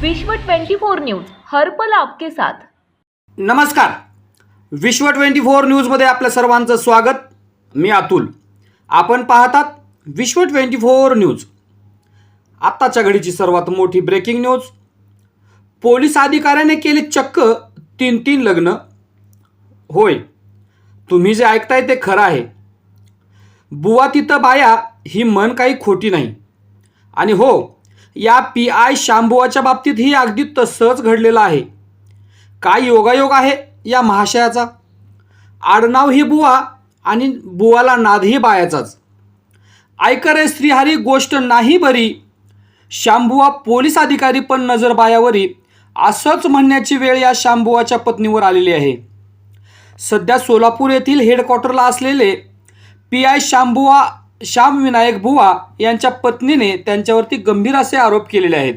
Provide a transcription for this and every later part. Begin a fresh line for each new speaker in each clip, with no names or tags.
विश्व 24 न्यूज हरपल आपके साथ.
नमस्कार. विश्व ट्वेंटी फोर न्यूजमध्ये आपल्या सर्वांचं स्वागत. मी अतुल. आपण पाहतात विश्व ट्वेंटी फोर न्यूज. आत्ताच्या घडीची सर्वात मोठी ब्रेकिंग न्यूज पोलीस अधिकाऱ्याने केले चक्क तीन तीन लग्न. होय तुम्ही जे ऐकताय ते खरं आहे. बुवा तिथं बाया ही मन काही खोटी नाही. आणि हो या पी आय शांबुवाच्या बाबतीत ही अगदी तसंच घडलेलं आहे. काय योगायोग आहे या महाशयाचा? आडनाव ही बुवा आणि बुवाला नादही बायाचाच. ऐकरे श्रीहरी गोष्ट नाही बरी. शांबुवा पोलीस अधिकारी पण नजर बायावरी. असंच म्हणण्याची वेळ या शांबुवाच्या पत्नीवर आलेली आहे. सध्या सोलापूर येथील हेडक्वार्टरला असलेले पी आय शांबुवा श्याम विनायक बुवा यांच्या पत्नीने त्यांच्यावरती गंभीर असे आरोप केलेले आहेत.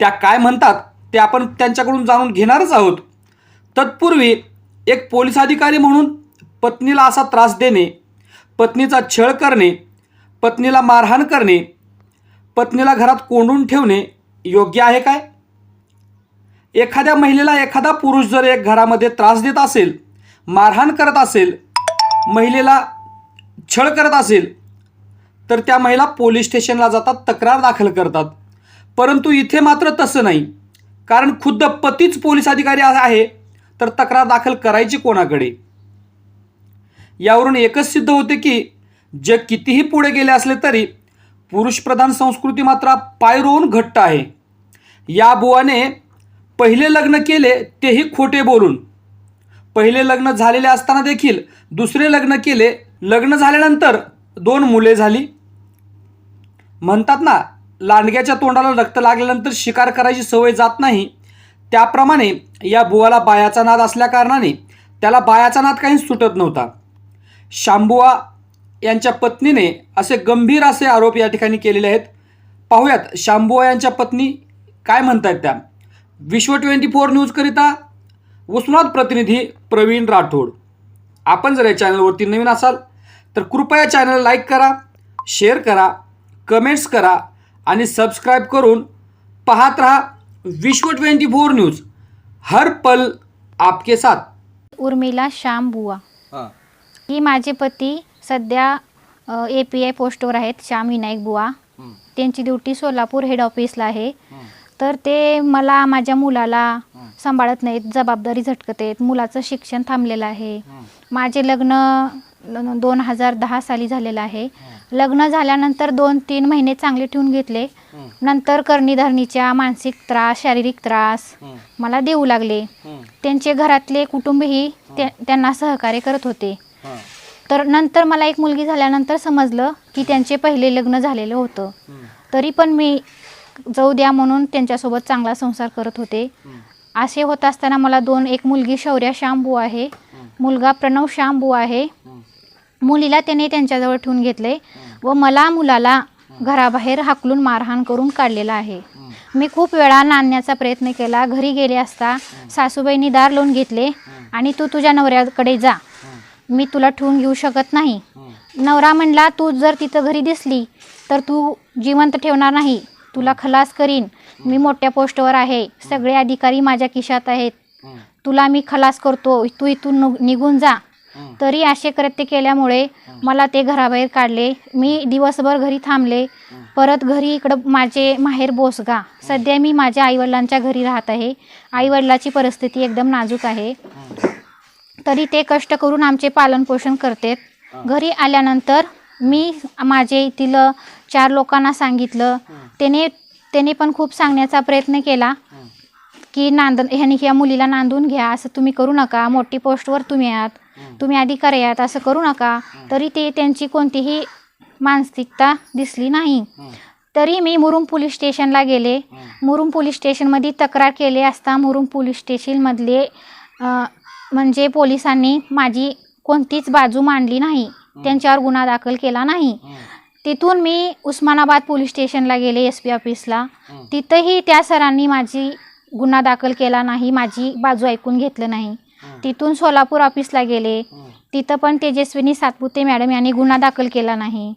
त्या काय म्हणतात ते आपण त्यांच्याकडून जाणून घेणारच आहोत. तत्पूर्वी एक पोलीस अधिकारी म्हणून पत्नीला असा त्रास देणे पत्नीचा छळ करणे पत्नीला मारहाण करणे पत्नीला घरात कोंडून ठेवणे योग्य आहे काय? एखाद्या महिलेला एखादा पुरुष जर एक घरामध्ये त्रास देत असेल मारहाण करत असेल महिलेला छळ करत असेल तर त्या महिला पोलीस स्टेशनला जातात तक्रार दाखल करतात. परंतु इथे मात्र तसं नाही. कारण खुद्द पतीच पोलीस अधिकारी आहे तर तक्रार दाखल करायची कोणाकडे? यावरून एकच सिद्ध होते की जग कितीही पुढे गेले असले तरी पुरुषप्रधान संस्कृती मात्र पाय रोवून घट्ट आहे. या बुवाने पहिले लग्न केले तेही खोटे बोलून. पहिले लग्न झालेले असताना देखील दुसरे लग्न केले लग्न झाल्यानंतर दोन मुले झाली. म्हणतात ना लांडग्याच्या तोंडाला रक्त लागल्यानंतर शिकार करायची सवय जात नाही. त्याप्रमाणे या बुवाला बायाचा नाद असल्याकारणाने त्याला बायाचा नाद काही सुटत नव्हता. शांबुआ यांच्या पत्नीने असे गंभीर असे आरोप या ठिकाणी केलेले आहेत. पाहूयात शांबुआ यांच्या पत्नी काय म्हणतायत त्या? विश्व ट्वेंटी फोर न्यूजकरिता उस्मानाबाद प्रतिनिधी प्रवीण राठोड. आपण जर या चॅनलवरती नवीन असाल तर कृपया चॅनल लाईक करा शेअर करा कमेंट्स करा आणि सबस्क्राईब करून पाहत रहा विश्व ट्वेंटी फोर न्यूज. हर पल आपके साथ.
उर्मिला श्याम बुवा.
हां.
ही माझे पती सध्या ए पी आय पोस्टवर आहेत श्याम विनायक बुवा. त्यांची ड्युटी सोलापूर हेड ऑफिसला आहे. तर ते मला माझ्या मुलाला सांभाळत नाहीत जबाबदारी झटकत आहेत. मुलाचं शिक्षण थांबलेलं आहे. माझे लग्न दोन हजार दहा साली झालेलं आहे. लग्न झाल्यानंतर दोन तीन महिने चांगले ठेवून घेतले. नंतर कर्णीधरणीच्या मानसिक त्रास शारीरिक त्रास मला देऊ लागले. त्यांचे घरातले कुटुंबही त्यांना सहकार्य करत होते. तर नंतर मला एक मुलगी झाल्यानंतर समजलं की त्यांचे पहिले लग्न झालेलं होतं. तरी पण मी जाऊ द्या म्हणून त्यांच्यासोबत चांगला संसार करत होते. असे होत असताना मला दोन एक मुलगी शौर्या श्यामबू आहे. मुलगा प्रणव श्यामबू आहे. मुलीला त्याने त्यांच्याजवळ ठेवून घेतले व मला मुलाला घराबाहेर हाकलून मारहाण करून काढलेला आहे. मी खूप वेळा नांदण्याचा प्रयत्न केला. घरी गेले असता सासूबाईंनी दार लावून घेतले आणि तू तुझ्या नवऱ्याकडे जा. मी तुला ठेवून घेऊ शकत नाही. नवरा म्हणला तू जर तिथं घरी दिसली तर तू जिवंत ठेवणार नाही. तुला खलास करीन. मी मोठ्या पोस्टवर आहे. सगळे अधिकारी माझ्या खिशात आहेत. तुला मी खलास करतो. तू इथून नु- निघून जा. तरी असे कृत्य केल्यामुळे मला ते घराबाहेर काढले. मी दिवसभर घरी थांबले. परत घरी इकडं माझे माहेर बोसगा. सध्या मी माझ्या आईवडिलांच्या घरी राहत आहे. आईवडिलाची परिस्थिती एकदम नाजूक आहे. तरी ते कष्ट करून आमचे पालनपोषण करतात. घरी आल्यानंतर मी माझे येथील चार लोकांना सांगितलं. त्याने त्याने पण खूप सांगण्याचा प्रयत्न केला. की नांद ह्याने ह्या मुलीला नांदून घ्या. असं तुम्ही करू नका. मोठी पोस्टवर तुम्ही आहात. तुम्ही अधिकारी आहात असं करू नका. तरी ते त्यांची कोणतीही मानसिकता दिसली नाही. तरी मी मुरुम पोलीस स्टेशनला गेले. मुरुम पोलीस स्टेशनमध्ये तक्रार केली असता मुरुम पोलीस स्टेशनमधले म्हणजे पोलिसांनी माझी कोणतीच बाजू मांडली नाही. त्यांच्यावर गुन्हा दाखल केला नाही. तिथून मी उस्मानाबाद पोलीस स्टेशनला गेले एस पी ऑफिसला तिथंही त्या सरांनी माझी गुन्हा दाखल केला नाही माझी बाजू ऐकून घेतलं नाही. तिथून सोलापूर ऑफिसला गेले. तिथं पण तेजस्विनी सातपुते मॅडम यांनी गुन्हा दाखल केला नाही.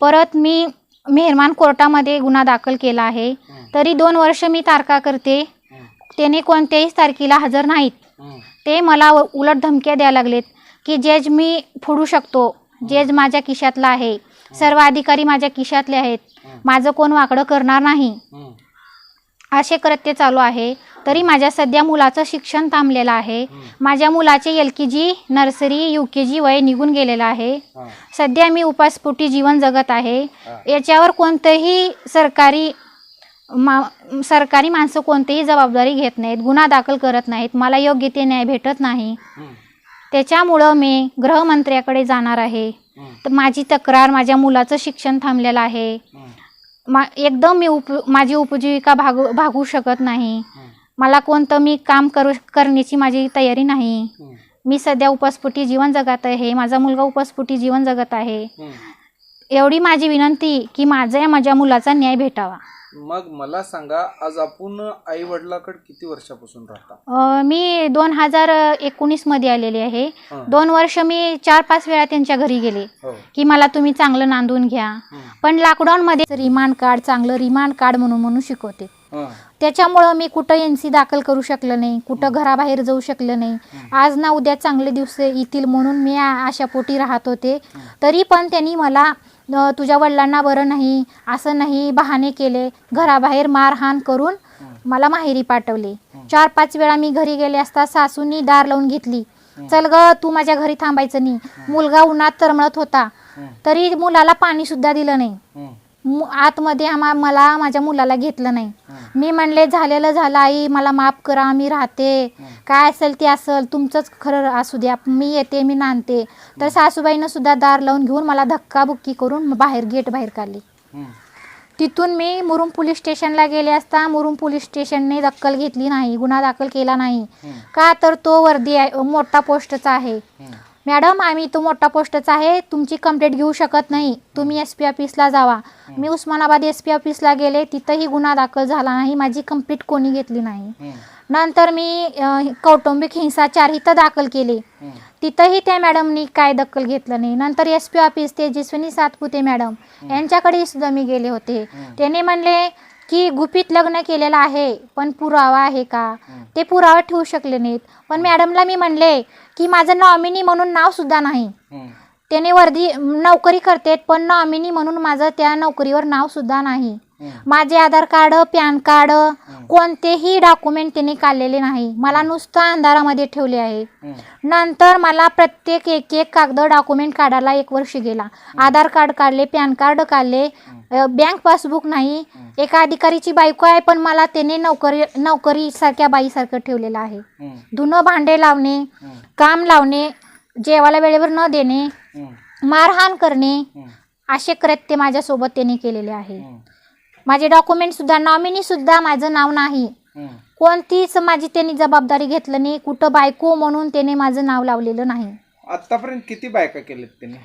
परत मी मेहरमान कोर्टामध्ये गुन्हा दाखल केला आहे. तरी दोन वर्ष मी तारखा करते. त्याने कोणत्याही तारखेला हजर नाहीत. ते मला उलट धमक्या द्यायला लागलेत की जज मी फोडू शकतो. जज माझ्या खिशातला आहे. सर्व अधिकारी माझ्या खिशातले आहेत. माझं कोण वाकडं करणार नाही. असे कृत्य चालू आहे. तरी माझ्या सध्या मुलाचं शिक्षण थांबलेलं आहे. माझ्या मुलाचे L K G nursery U K G वय निघून गेलेलं आहे. सध्या मी उपासपोटी जीवन जगत आहे. याच्यावर कोणतंही सरकारी मा सरकारी माणसं कोणतीही जबाबदारी घेत नाहीत गुन्हा दाखल करत नाहीत मला योग्य ते न्याय भेटत नाही. त्याच्यामुळं मी गृहमंत्र्याकडे जाणार आहे. तर माझी तक्रार माझ्या मुलाचं शिक्षण थांबलेलं आहे. मा एकदम मी उप माझी उपजीविका भागू भागू शकत नाही. मला कोणतं मी काम करू करण्याची माझी तयारी नाही. मी सध्या उपस्फुटी जीवन जगत आहे. माझा मुलगा उपस्फुटी जीवन जगत आहे. एवढी माझी विनंती की माझ्या या माझ्या मुलाचा न्याय भेटावा.
मग मला सांगा आज आपण आई वडिलाकडे किती वर्षापासून राहता?
मी दोन हजार एकोणीसमध्ये आलेले आहे. दोन वर्ष मी चार पाच वेळा त्यांच्या घरी गेले.
हो.
की मला तुम्ही चांगलं नांदून घ्या. पण लॉकडाऊनमध्ये रिमांड कार्ड चांगलं रिमांड कार्ड म्हणून म्हणून शिकवते. त्याच्यामुळं मी कुठं एन सी दाखल करू शकलं नाही कुठं घराबाहेर जाऊ शकलं नाही. आज ना उद्या चांगले दिवस येतील म्हणून मी आ- अशापोटी राहत होते. तरी पण त्यांनी मला तुझ्या वडिलांना बरं नाही असं नाही बहाणे केले. घराबाहेर मारहाण करून मला माहेरी पाठवले. चार पाच वेळा मी घरी गेले असता सासूनी दार लावून घेतली. चल ग तू माझ्या घरी थांबायचं नाही. मुलगा उन्हात तरमळत होता. तरी मुलाला पाणी सुद्धा दिलं नाही. मु- आतमध्ये आम्हा मला माझ्या मुलाला घेतलं नाही. मी म्हणले झालेलं झालं आई मला माफ करा मी राहते. काय असेल ते असेल तुमचंच खरं असू द्या. मी येते मी नांदते. तर सासूबाईनं सुद्धा दार लावून घेऊन मला धक्काबुक्की करून बाहेर गेट बाहेर काढली. तिथून मी मुरुम पोलीस स्टेशनला गेले असता मुरुम पोलीस स्टेशनने दखल घेतली नाही गुन्हा दाखल केला नाही. का तर तो वर्दी आहे मोठा पोस्टचा आहे. मॅडम आम्ही तो मोठा पोस्टचा आहे. तुमची कंप्लेंट घेऊ शकत नाही. तुम्ही एस पी ऑफिसला जावा. मी उस्मानाबाद एस पी ऑफिसला गेले. तिथंही गुन्हा दाखल झाला नाही. माझी कंप्लेंट कोणी घेतली नाही. नंतर मी कौटुंबिक हिंसाचार इथं दाखल केले. तिथंही त्या मॅडमनी काय दखल घेतलं नाही. नंतर S P office Tejaswini Satpute madam यांच्याकडे सुद्धा मी गेले होते. त्याने म्हणले की गुपित लग्न केलेलं आहे पण पुरावा आहे का? ते पुरावा ठेवू शकले नाहीत. पण मॅडमला मी म्हणले की माझं नॉमिनी म्हणून नाव सुद्धा नाही
हं.
त्याने वर्दी नोकरी करतेत पण नॉमिनी म्हणून माझं त्या नोकरीवर नाव सुद्धा नाही माझे आधार कार्ड पॅन कार्ड कोणतेही डॉक्युमेंट त्यांनी काढलेले नाही. मला नुसतं अंधारामध्ये ठेवले आहे. नंतर मला प्रत्येक एक एक कागद डॉक्युमेंट काढायला एक वर्ष गेला. आधार कार्ड काढले पॅन कार्ड काढले बँक पासबुक नाही. एका अधिकारीची बायको आहे पण मला त्याने नोकरी नोकरीसारख्या बाईसारखं ठेवलेलं आहे. धुणं भांडे लावणे काम लावणे जेवायला वेळेवर न देणे. मारहाण करणे. असे कृत्य माझ्यासोबत त्यांनी केलेले आहे. माझे डॉक्युमेंट सुद्धा नॉमिनी सुद्धा माझं नाव नाही. कोणतीच माझी त्यांनी जबाबदारी घेतलं नाही कुठं बायको म्हणून त्याने माझं नाव लावलेलं नाही
आतापर्यंत किती बायका केलेत त्यांनी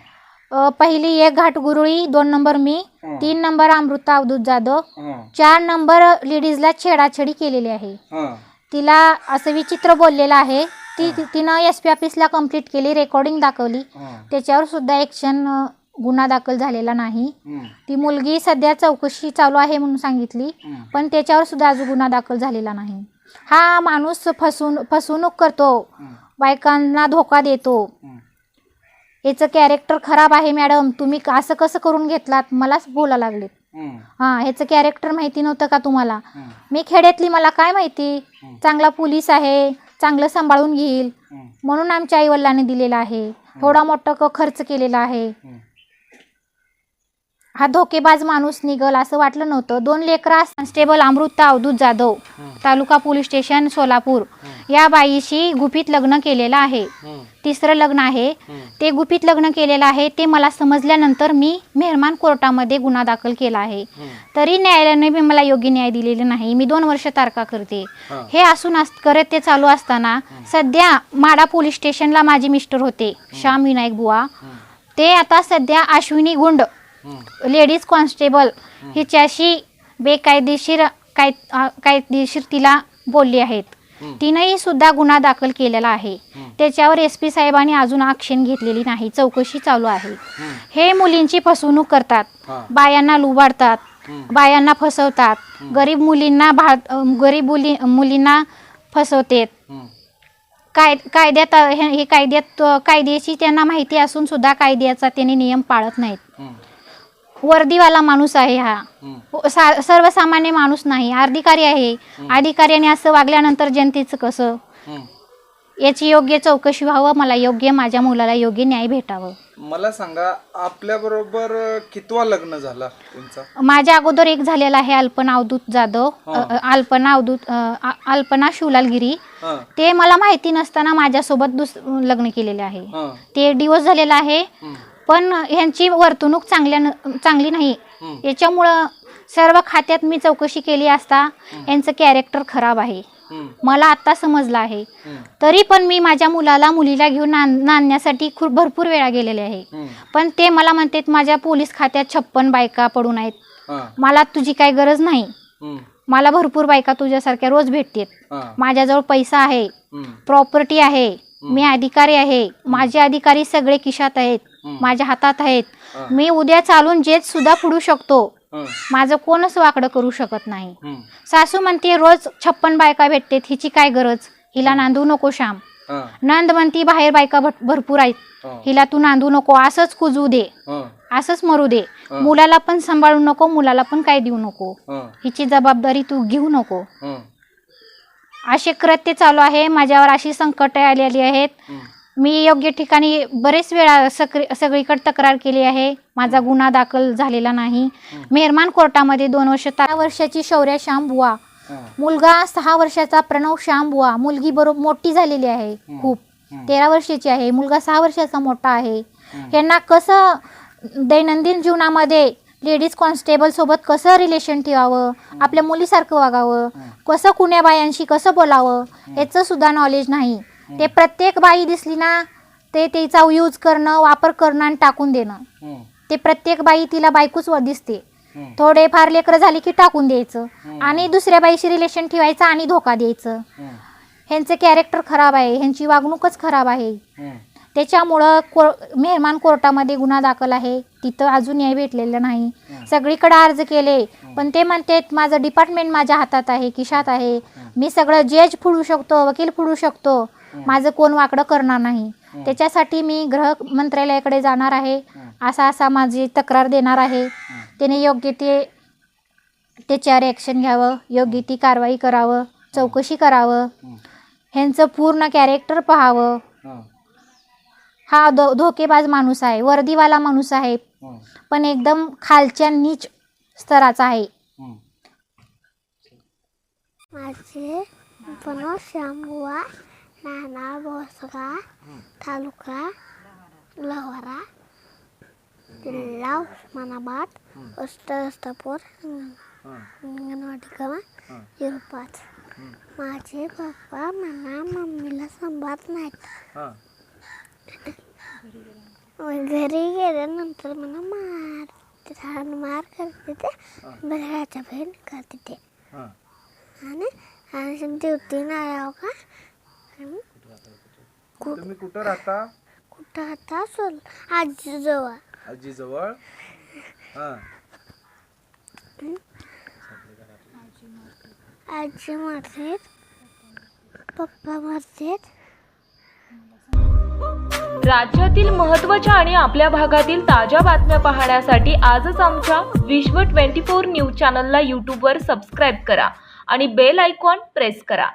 अ, पहिली एक घाटगुरुळी दोन नंबर मी
हं.
तीन नंबर अमृता अवधूत जाधव
हं.
चार नंबर लेडीजला छेडाछेडी केलेली आहे
हं.
तिला असं विचित्र बोललेलं आहे ती ती- तिनं एस पी ऑफिसला कंप्लीट केली रेकॉर्डिंग दाखवली
हं.
त्याच्यावर सुद्धा ॲक्शन गुन्हा दाखल झालेला नाही. ती मुलगी सध्या चौकशी चालू आहे म्हणून सांगितली. पण त्याच्यावर सुद्धा अजून गुन्हा दाखल झालेला नाही हा माणूस फसवून फसवणूक करतो. बायकांना धोका देतो. याचं कॅरेक्टर खराब आहे मॅडम तुम्ही असं कसं करून घेतलात मलाच बोला लागलेत
हं.
हां ह्याचं कॅरेक्टर माहिती नव्हतं का तुम्हाला. मी खेड्यातली मला काय माहिती चांगला पोलीस आहे चांगलं सांभाळून घेईल. म्हणून आमच्या आईवडिलांनी दिलेला आहे थोडा मोठा क- खर्च केलेला आहे.
हा
धोकेबाज माणूस निघल असं वाटलं नव्हतं. दोन लेकरा constable Amruta Avdhut Jadhav taluka police station Solapur. या बाईशी गुपित लग्न केलेलं आहे. तिसरं लग्न आहे. ते गुपित लग्न केलेलं आहे. ते मला समजल्यानंतर मी मेहरमान कोर्टामध्ये गुन्हा दाखल केला आहे. तरी न्यायालयाने मला योग्य न्याय दिलेला नाही. मी दोन वर्ष तारखा करते.
हा.
असून अस करत ते चालू असताना सध्या माडा पोलीस स्टेशनला माझे मिस्टर होते. श्याम विनायक बुवा. ते आता सध्या अश्विनी गुंड. लेडीज कॉन्स्टेबल हिच्याशी बेकायदेशीर काय कायदेशीर तिला बोलली आहेत. तिनंही सुद्धा गुन्हा दाखल केलेला आहे. त्याच्यावर एस पी साहेबांनी अजून ॲक्शन घेतलेली नाही. चौकशी चालू आहे. हे मुलींची फसवणूक करतात. बायांना लुबाडतात. बायांना फसवतात. गरीब मुलींना भा अं, गरीब मुली मुलींना फसवतेत. काय कायद्यात हे कायद्यात कायद्याची त्यांना माहिती असून सुद्धा कायद्याचा त्यांनी नियम पाळत नाहीत. वर्दीवाला माणूस आहे हा. सा सर्वसामान्य माणूस नाही अधिकारी आहे. अधिकाऱ्याने असं वागल्यानंतर जनतेचं कसं. याची योग्य चौकशी व्हावं मला योग्य माझ्या मुलाला योग्य न्याय भेटावं.
मला सांगा आपल्या बरोबर कितवा लग्न झाला तुमचा?
माझ्या अगोदर एक झालेला आहे अल्पना अवधूत जाधव
हा.
अ, अ, अल्पना अवधूत अ, अल्पना शिवलालगिरी
हा.
ते मला माहिती नसताना माझ्यासोबत दुस लग्न केलेले आहे.
हा.
ते डिवोर्स झालेला आहे. पण ह्यांची वर्तणूक चांगल्या न- चांगली नाही
हम्म.
याच्यामुळं सर्व खात्यात मी चौकशी केली असता यांचं कॅरेक्टर खराब आहे
हम्म.
मला आत्ता समजलं आहे
हम्म.
तरी पण मी माझ्या मुलाला मुलीला घेऊन नांद नांदण्यासाठी खूप भरपूर वेळा गेलेले आहे
हम्म.
पण ते मला म्हणतात माझ्या पोलीस खात्यात छप्पन बायका पडून आहेत
हा
मला तुझी काही गरज नाही
हम्म.
मला भरपूर बायका तुझ्यासारख्या रोज भेटतात
हा
माझ्याजवळ पैसा आहे
हम्म.
प्रॉपर्टी आहे मी अधिकारी आहे माझे अधिकारी सगळे खिशात आहेत. माझ्या हातात आहेत. मी उद्या चालून जेत सुद्धा पुढू शकतो. माझं कोणच वाकडं करू शकत नाही. सासू म्हणते रोज छप्पन बायका भेटते हिची काय गरज हिला नांदू नको श्याम. नंद म्हणती बाहेर बायका भरपूर आहेत. हिला तू नांदू नको असंच कुजू दे. असंच मरू दे. मुलाला पण सांभाळू नको मुलाला पण काय देऊ नको. हिची जबाबदारी तू घेऊ नको. असे कृत्य चालू आहे माझ्यावर अशी संकट आलेली आहेत. मी योग्य ठिकाणी बरेच वेळा सक्रि सगळीकडे तक्रार केली आहे. माझा गुन्हा दाखल झालेला नाही. मेहरमान कोर्टामध्ये दोन वर्ष तेरा वर्षाची शौर्य श्याम बुवा. मुलगा सहा वर्षाचा प्रणव श्याम बुवा मुलगी बरोबर मोठी झालेली आहे खूप. तेरा वर्षाची आहे. मुलगा सहा वर्षाचा मोठा आहे. यांना कसं दैनंदिन जीवनामध्ये लेडीज कॉन्स्टेबल सोबत कसं रिलेशन ठेवावं? आपल्या मुलीसारखं वागावं? कसं कुण्या बायांशी कसं बोलावं? याचं सुद्धा नॉलेज नाही. ते प्रत्येक बाई दिसली ना ते तिचा यूज करणं वापर करणं आणि टाकून देणं. ते प्रत्येक बाई तिला बायकोच दिसते. थोडे फार लेकरं झाली की टाकून द्यायचं. आणि दुसऱ्या बाईशी रिलेशन ठेवायचं आणि धोका द्यायचं. ह्यांचं कॅरेक्टर खराब आहे ह्यांची वागणूकच खराब आहे. त्याच्यामुळं को मेहरमान कोर्टामध्ये गुन्हा दाखल आहे. तिथं अजून न्याय भेटलेला नाही. सगळीकडे अर्ज केले. पण ते म्हणतात माझं डिपार्टमेंट माझ्या हातात आहे खिशात आहे. मी सगळं जज फुडू शकतो वकील फुडू शकतो. माझं कोण वाकडं करणार नाही. त्याच्यासाठी मी गृह मंत्रालयाकडे जाणार आहे. असा असा माझी तक्रार देणार आहे. त्याने योग्य ते त्याच्यावर ॲक्शन घ्यावं योग्य ती कारवाई करावं चौकशी करावं. ह्यांचं पूर्ण कॅरेक्टर पाहावं.
हा.
धो धोकेबाज माणूस आहे. वर्दीवाला माणूस आहे.
हा.
पण एकदम खालच्या नीच स्तराचा आहे.
माझे बनव शांबुवा नाना बोसगा तालुका लोहारा जिल्हा उस्मानाबाद अष्टस्तपूर
हा.
अंगणवाडी गावा झिरो पाच माझे पप्पा मला मम्मीला सांभाळत नाहीत
हा.
मग घरी गेल्यानंतर मला मार छान मार करते ते बऱ्याच्या बहीण करते ते
हा.
आणि आणि ड्युटी नाही आहो का
तुम्ही कुठं राहता?
कुठं आता? सोल आजीजवळ
आजी जवळ? हा.
आजी मारतेत. पप्पा मारतेत.
राज्यातील महत्त्वाच्या आणि आपल्या भागातील ताज्या बातम्या पाहण्यासाठी आजच आमच्या विश्व 24 न्यूज चॅनलला यूट्यूबवर सबस्क्राईब करा आणि बेल आयकॉन प्रेस करा.